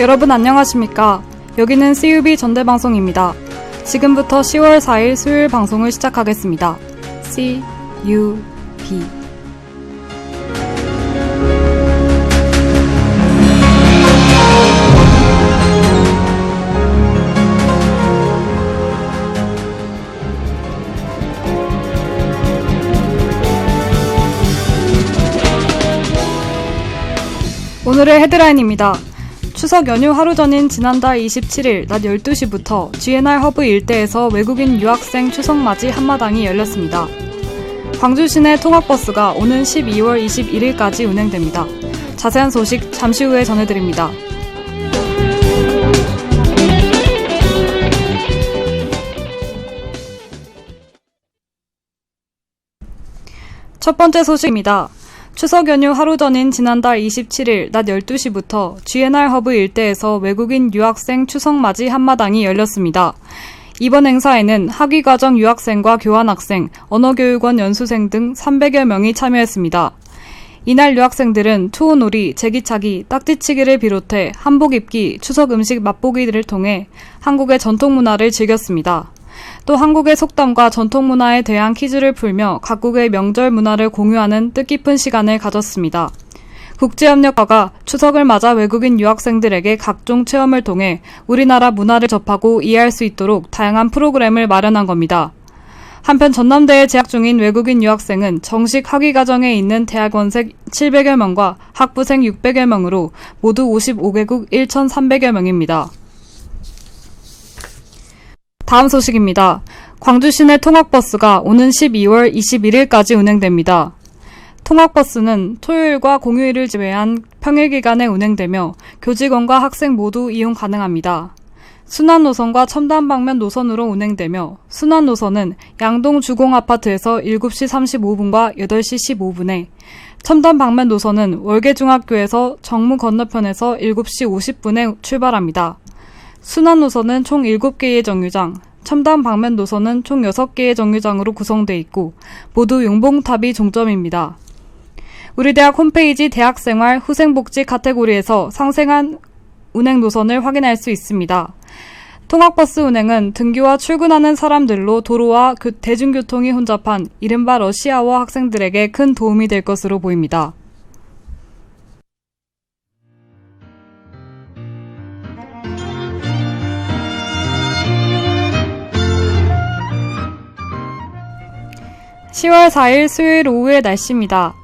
여러분 안녕하십니까? 여기는 CUB 전대방송입니다. 지금부터 10월 4일 수요일 방송을 시작하겠습니다. CUB 오늘의 헤드라인입니다. 추석 연휴 하루 전인 지난달 27일 낮 12시부터 GNR 허브 일대에서 외국인 유학생 추석 맞이 한마당이 열렸습니다. 광주 시내 통학버스가 오는 12월 21일까지 운행됩니다. 자세한 소식 잠시 후에 전해드립니다. 첫 번째 소식입니다. 추석 연휴 하루 전인 지난달 27일 낮 12시부터 GNR 허브 일대에서 외국인 유학생 추석 맞이 한마당이 열렸습니다. 이번 행사에는 학위과정 유학생과 교환학생, 언어교육원 연수생 등 300여 명이 참여했습니다. 이날 유학생들은 투혼놀이, 제기차기, 딱지치기를 비롯해 한복 입기, 추석 음식 맛보기를 통해 한국의 전통 문화를 즐겼습니다. 또 한국의 속담과 전통 문화에 대한 퀴즈를 풀며 각국의 명절 문화를 공유하는 뜻깊은 시간을 가졌습니다. 국제협력과가 추석을 맞아 외국인 유학생들에게 각종 체험을 통해 우리나라 문화를 접하고 이해할 수 있도록 다양한 프로그램을 마련한 겁니다. 한편 전남대에 재학 중인 외국인 유학생은 정식 학위 과정에 있는 대학원생 700여 명과 학부생 600여 명으로 모두 55개국 1,300여 명입니다. 다음 소식입니다. 광주 시내 통학버스가 오는 12월 21일까지 운행됩니다. 통학버스는 토요일과 공휴일을 제외한 평일 기간에 운행되며 교직원과 학생 모두 이용 가능합니다. 순환 노선과 첨단 방면 노선으로 운행되며 순환 노선은 양동 주공 아파트에서 7시 35분과 8시 15분에 첨단 방면 노선은 월계중학교에서 정무 건너편에서 7시 50분에 출발합니다. 순환 노선은 총 7개의 정류장, 첨단 방면 노선은 총 6개의 정류장으로 구성되어 있고 모두 용봉탑이 종점입니다. 우리 대학 홈페이지 대학생활 후생복지 카테고리에서 상생한 운행 노선을 확인할 수 있습니다. 통학버스 운행은 등교와 출근하는 사람들로 도로와 대중교통이 혼잡한 이른바 러시아워 학생들에게 큰 도움이 될 것으로 보입니다. 10월 4일 수요일 오후의 날씨입니다.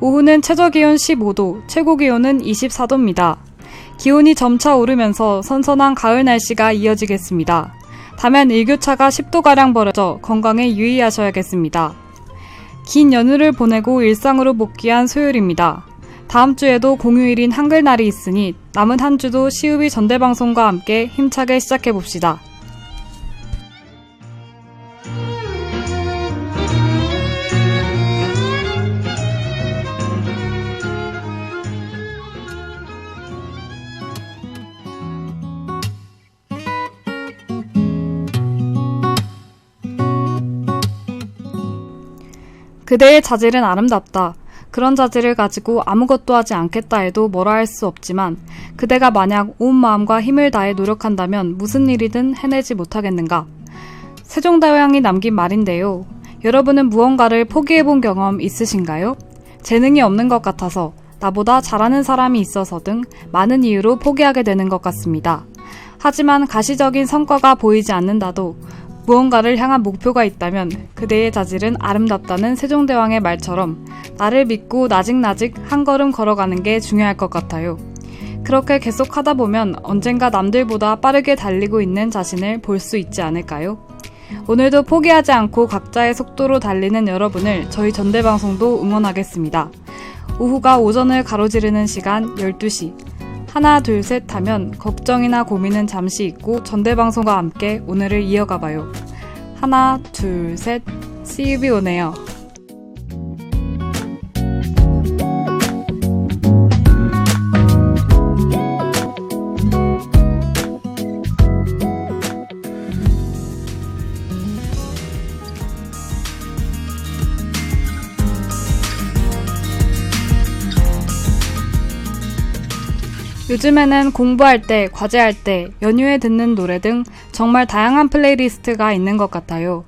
오후는 최저 기온 15도, 최고 기온은 24도입니다. 기온이 점차 오르면서 선선한 가을 날씨가 이어지겠습니다. 다만 일교차가 10도가량 벌어져 건강에 유의하셔야겠습니다. 긴 연휴를 보내고 일상으로 복귀한 수요일입니다. 다음 주에도 공휴일인 한글날이 있으니 남은 한 주도 시우비 전대방송과 함께 힘차게 시작해봅시다. 그대의 자질은 아름답다. 그런 자질을 가지고 아무것도 하지 않겠다 해도 뭐라 할 수 없지만 그대가 만약 온 마음과 힘을 다해 노력한다면 무슨 일이든 해내지 못하겠는가. 세종대왕이 남긴 말인데요. 여러분은 무언가를 포기해본 경험 있으신가요? 재능이 없는 것 같아서 나보다 잘하는 사람이 있어서 등 많은 이유로 포기하게 되는 것 같습니다. 하지만 가시적인 성과가 보이지 않는다도 무언가를 향한 목표가 있다면 그대의 자질은 아름답다는 세종대왕의 말처럼 나를 믿고 나직나직 한 걸음 걸어가는 게 중요할 것 같아요. 그렇게 계속 하다 보면 언젠가 남들보다 빠르게 달리고 있는 자신을 볼 수 있지 않을까요? 오늘도 포기하지 않고 각자의 속도로 달리는 여러분을 저희 전대방송도 응원하겠습니다. 오후가 오전을 가로지르는 시간 12시. 하나, 둘, 셋 하면 걱정이나 고민은 잠시 잊고 전대방송과 함께 오늘을 이어가 봐요. 하나, 둘, 셋. CUB 오네요. 요즘에는 공부할 때, 과제할 때, 연휴에 듣는 노래 등 정말 다양한 플레이리스트가 있는 것 같아요.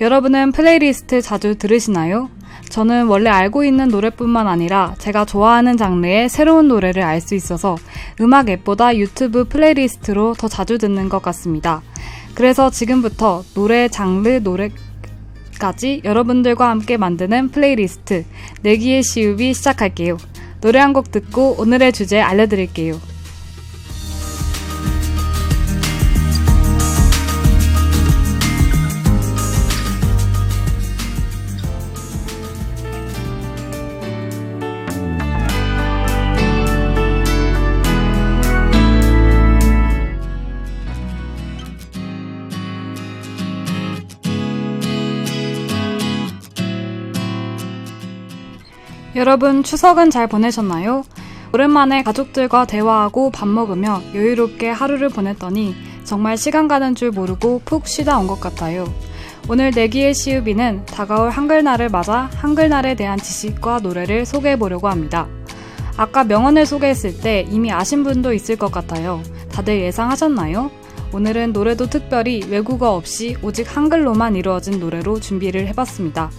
여러분은 플레이리스트 자주 들으시나요? 저는 원래 알고 있는 노래뿐만 아니라 제가 좋아하는 장르의 새로운 노래를 알 수 있어서 음악 앱보다 유튜브 플레이리스트로 더 자주 듣는 것 같습니다. 그래서 지금부터 노래 장르 노래까지 여러분들과 함께 만드는 플레이리스트 내기의 시읍이 시작할게요. 노래 한 곡 듣고 오늘의 주제 알려드릴게요. 여러분 추석은 잘 보내셨나요? 오랜만에 가족들과 대화하고 밥 먹으며 여유롭게 하루를 보냈더니 정말 시간 가는 줄 모르고 푹 쉬다 온 것 같아요. 오늘 내기의 시우비는 다가올 한글날을 맞아 한글날에 대한 지식과 노래를 소개해 보려고 합니다. 아까 명언을 소개했을 때 이미 아신 분도 있을 것 같아요. 다들 예상하셨나요? 오늘은 노래도 특별히 외국어 없이 오직 한글로만 이루어진 노래로 준비를 해봤습니다.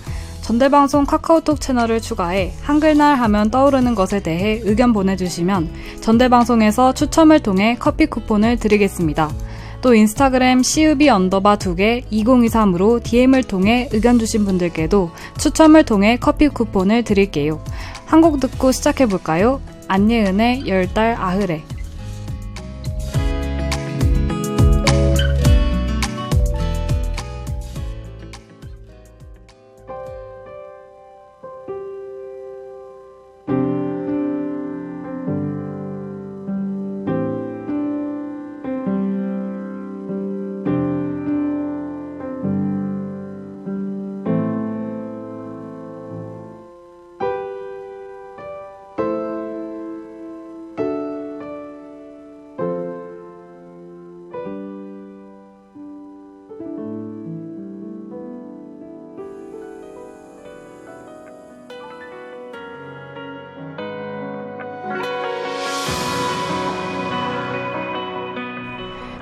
전대방송 카카오톡 채널을 추가해 한글날 하면 떠오르는 것에 대해 의견 보내주시면 전대방송에서 추첨을 통해 커피 쿠폰을 드리겠습니다. 또 인스타그램 시우비 언더바 2개 2023으로 DM을 통해 의견 주신 분들께도 추첨을 통해 커피 쿠폰을 드릴게요. 한곡 듣고 시작해볼까요? 안예은의 열달 아흐레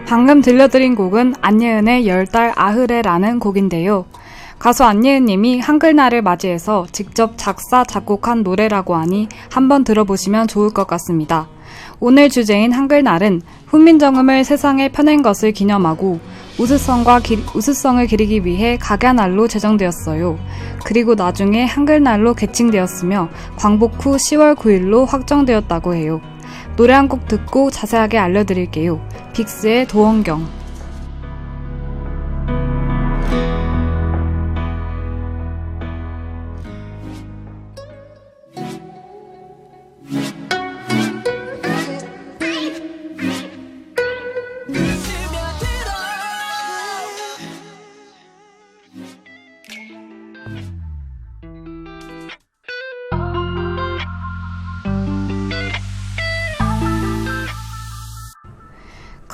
방금 들려드린 곡은 안예은의 열달 아흐레라는 곡인데요. 가수 안예은님이 한글날을 맞이해서 직접 작사, 작곡한 노래라고 하니 한번 들어보시면 좋을 것 같습니다. 오늘 주제인 한글날은 훈민정음을 세상에 펴낸 것을 기념하고 우수성과 기, 우수성을 기리기 위해 각야날로 제정되었어요. 그리고 나중에 한글날로 개칭되었으며 광복 후 10월 9일로 확정되었다고 해요. 노래 한 곡 듣고 자세하게 알려드릴게요. 빅스의 도원경.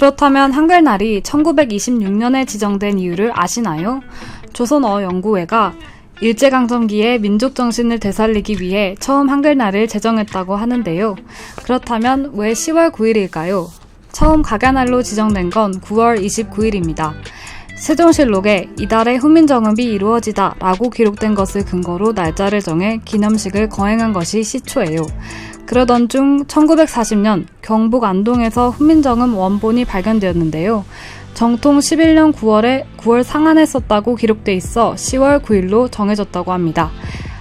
그렇다면 한글날이 1926년에 지정된 이유를 아시나요? 조선어 연구회가 일제강점기에 민족 정신을 되살리기 위해 처음 한글날을 제정했다고 하는데요. 그렇다면 왜 10월 9일일까요? 처음 각야날로 지정된 건 9월 29일입니다. 세종실록에 이달에 훈민정음이 이루어지다 라고 기록된 것을 근거로 날짜를 정해 기념식을 거행한 것이 시초예요. 그러던 중 1940년 경북 안동에서 훈민정음 원본이 발견되었는데요. 정통 11년 9월에 9월 상한에 썼다고 기록돼 있어 10월 9일로 정해졌다고 합니다.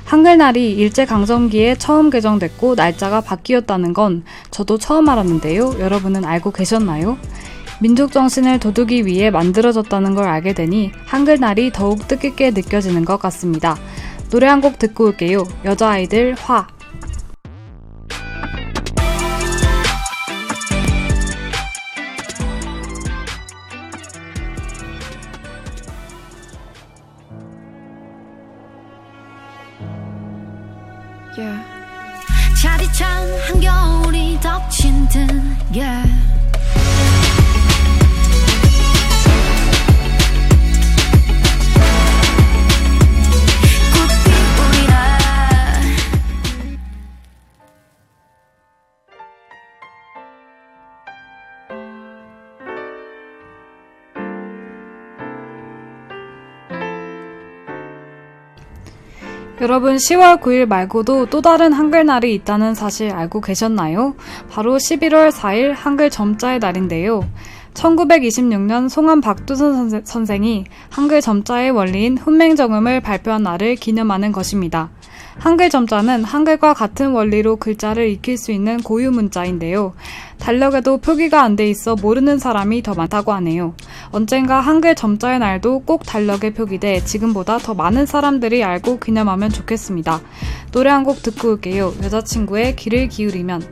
한글날이 일제강점기에 처음 개정됐고 날짜가 바뀌었다는 건 저도 처음 알았는데요. 여러분은 알고 계셨나요? 민족 정신을 돋우기 위해 만들어졌다는 걸 알게 되니 한글날이 더욱 뜻깊게 느껴지는 것 같습니다. 노래 한 곡 듣고 올게요. 여자아이들 화. 여러분 10월 9일 말고도 또 다른 한글날이 있다는 사실 알고 계셨나요? 바로 11월 4일 한글 점자의 날인데요. 1926년 송암 박두선 선생- 선생이 한글 점자의 원리인 훈맹정음을 발표한 날을 기념하는 것입니다. 한글 점자는 한글과 같은 원리로 글자를 익힐 수 있는 고유 문자인데요. 달력에도 표기가 안 돼 있어 모르는 사람이 더 많다고 하네요. 언젠가 한글 점자의 날도 꼭 달력에 표기돼 지금보다 더 많은 사람들이 알고 기념하면 좋겠습니다. 노래 한 곡 듣고 올게요. 여자친구의 귀를 기울이면.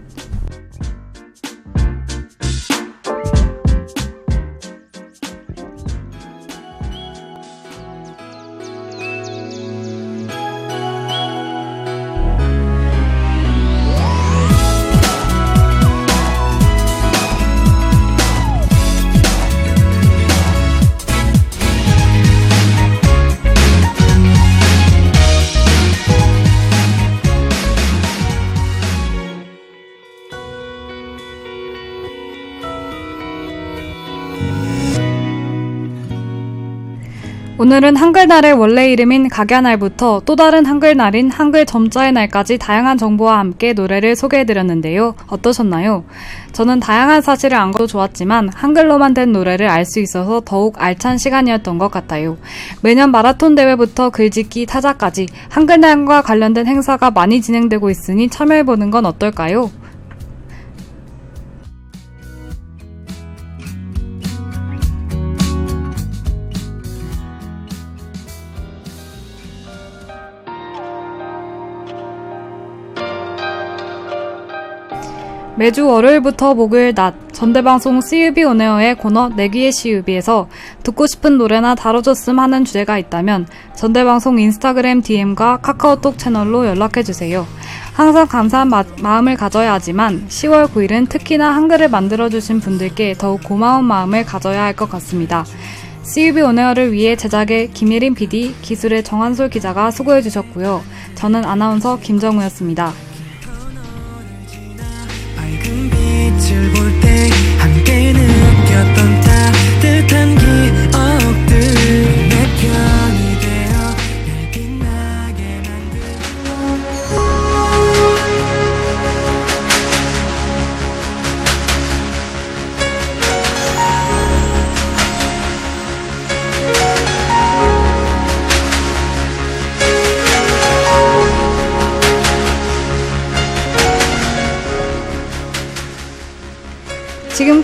오늘은 한글날의 원래 이름인 각야날부터 또 다른 한글날인 한글 점자의 날까지 다양한 정보와 함께 노래를 소개해드렸는데요. 어떠셨나요? 저는 다양한 사실을 안 것도 좋았지만 한글로만 된 노래를 알 수 있어서 더욱 알찬 시간이었던 것 같아요. 매년 마라톤 대회부터 글짓기, 타자까지 한글날과 관련된 행사가 많이 진행되고 있으니 참여해보는 건 어떨까요? 매주 월요일부터 목요일 낮 전대방송 CUB 온에어의 코너 내귀의 CUB에서 듣고 싶은 노래나 다뤄줬음 하는 주제가 있다면 전대방송 인스타그램 DM과 카카오톡 채널로 연락해주세요. 항상 감사한 마, 마음을 가져야 하지만 10월 9일은 특히나 한글을 만들어주신 분들께 더욱 고마운 마음을 가져야 할 것 같습니다. CUB 온에어를 위해 제작의 김예린 PD, 기술의 정한솔 기자가 수고해주셨고요. 저는 아나운서 김정우였습니다. 따뜻한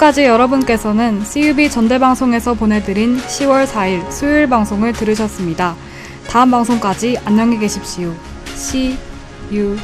지금까지 여러분께서는 CUB 전대방송에서 보내드린 10월 4일 수요일 방송을 들으셨습니다. 다음 방송까지 안녕히 계십시오. CUB